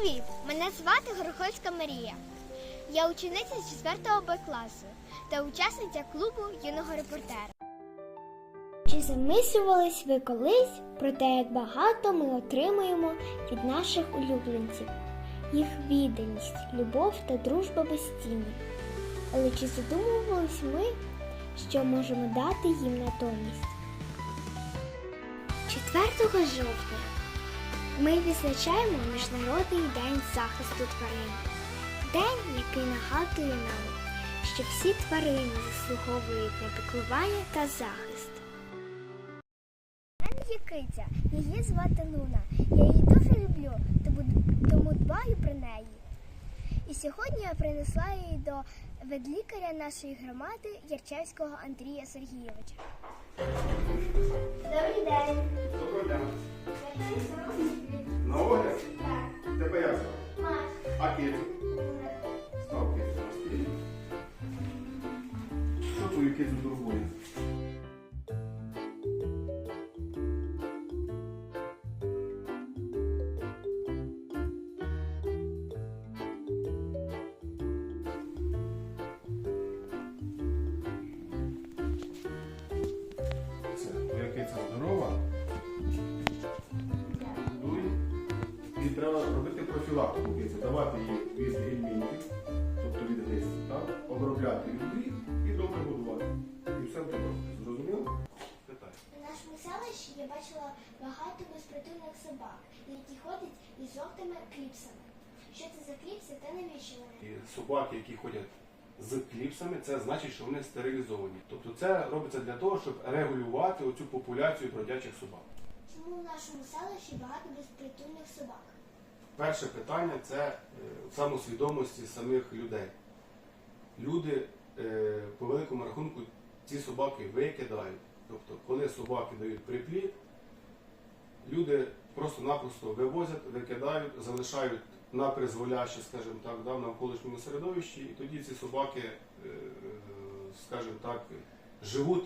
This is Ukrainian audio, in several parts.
Привіт! Мене звати Горохольська Марія. Я учениця з 4 Б класу та учасниця клубу юного репортера. Чи замислювались ви колись про те, як багато ми отримуємо від наших улюбленців? Їх відданість, любов та дружба безцінні. Але чи задумувались ми, що можемо дати їм натомість? 4 жовтня ми відзначаємо Міжнародний день захисту тварин. День, який нагадує нам, що всі тварини заслуговують на піклування та захист. У мене є киця, її звати Луна. Я її дуже люблю, тому, дбаю про неї. І сьогодні я принесла її до ведлікаря нашої громади Ярчевського Андрія Сергійовича. Добрий день. Доброго дня. На огляд? Так, Тебе як звати? Маш. А кицю? Став кицю на стілі. Що твою кицю турбує? Це твоя киця здорова? Профілактику давати їй від гельмінтів, тобто від так? обробляти від гріх і добре годувати. І все буде добре. Зрозуміло? У нашому селищі я бачила багато безпритульних собак, які ходять із жовтими кліпсами. Що це за кліпси та навіщо вони? І собаки, які ходять з кліпсами, це значить, що вони стерилізовані. Тобто це робиться для того, щоб регулювати оцю популяцію бродячих собак. Чому в нашому селищі багато безпритульних собак? Перше питання це е, самосвідомості самих людей. Люди е, по великому рахунку ці собаки викидають. Тобто, коли собаки дають припліт, люди просто-напросто вивозять, викидають, залишають на призволяще, скажімо так, да, навколишньому середовищі, і тоді ці собаки, е, скажімо так, живуть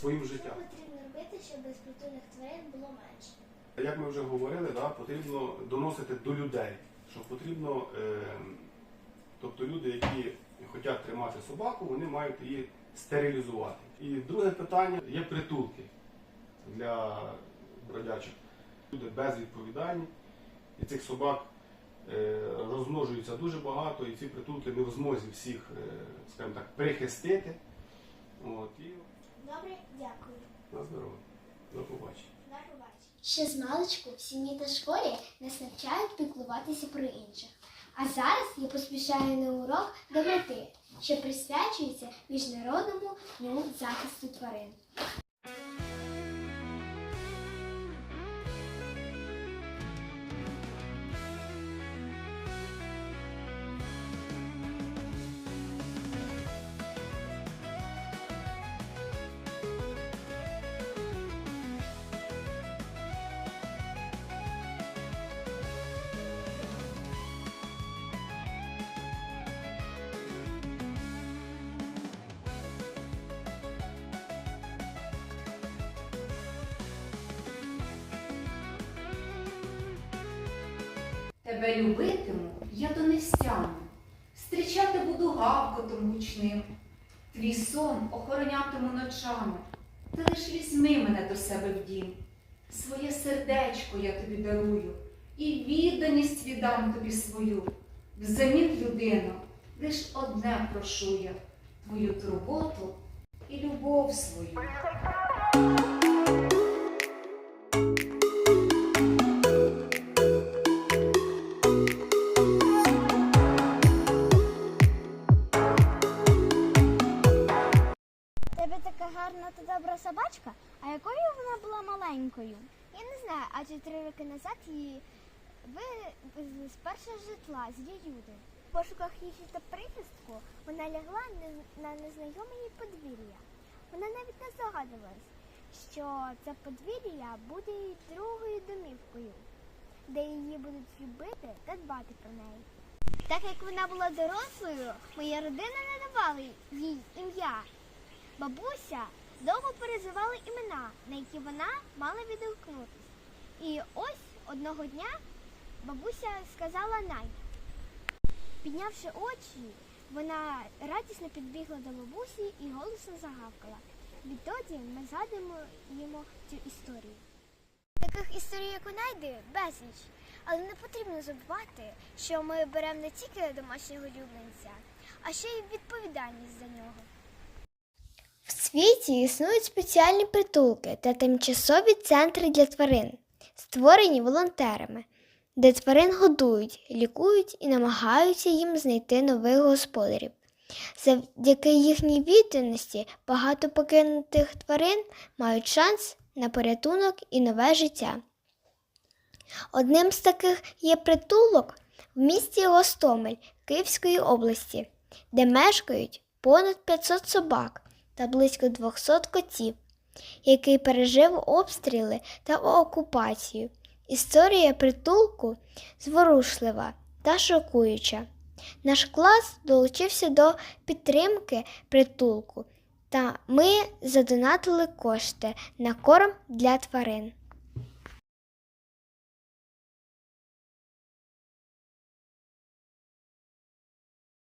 своїм Що життям. потрібно робити, щоб безпритульних тварин було менше? Як ми вже говорили, да, потрібно доносити до людей, що потрібно, е, тобто люди, які хочуть тримати собаку, вони мають її стерилізувати. І друге питання є притулки для бродячих. Люди безвідповідальні, і цих собак е, розмножується дуже багато, і ці притулки не в змозі всіх, е, скажімо так, прихистити. От, і Добре, дякую. на здоров'я. До побачення. Ще з маличку в сім'ї та школі нас навчають піклуватися про інших. А зараз я поспішаю на урок доброти, що присвячується Міжнародному дню захисту тварин. Тебе любитиму я до нестями, зустрічати буду гавкотом гучним, твій сон охоронятиму ночами, ти лиш візьми мене до себе в дім. Своє сердечко я тобі дарую, і відданість віддам тобі свою. Взамін, людино, лиш одне прошу я твою турботу і любов свою. Гарна та добра собачка, а якою вона була маленькою? Я не знаю, адже три роки назад її вивезли з першого житла з Яюди. В пошуках їжі та прихистку вона лягла на незнайоме їй подвір'я. Вона навіть не здогадувалась, що це подвір'я буде її другою домівкою, де її будуть любити та дбати про неї. Так як вона була дорослою, моя родина не давала їй ім'я. Бабуся довго переживала імена, на які вона мала відгукнутися. І ось одного дня бабуся сказала най. Піднявши очі, вона радісно підбігла до бабусі і голосно загавкала. Відтоді ми згадуємо цю історію. Таких історій, як у Найди, безліч. Але не потрібно забувати, що ми беремо не тільки домашнього улюбленця, а ще й відповідальність за нього. Світі існують спеціальні притулки та тимчасові центри для тварин, створені волонтерами, де тварин годують, лікують і намагаються їм знайти нових господарів. Завдяки їхній відданості багато покинутих тварин мають шанс на порятунок і нове життя. Одним з таких є притулок в місті Гостомель Київської області, де мешкають понад 500 собак та близько 200 котів, який пережив обстріли та окупацію. Історія притулку зворушлива та шокуюча. Наш клас долучився до підтримки притулку, та ми задонатили кошти на корм для тварин.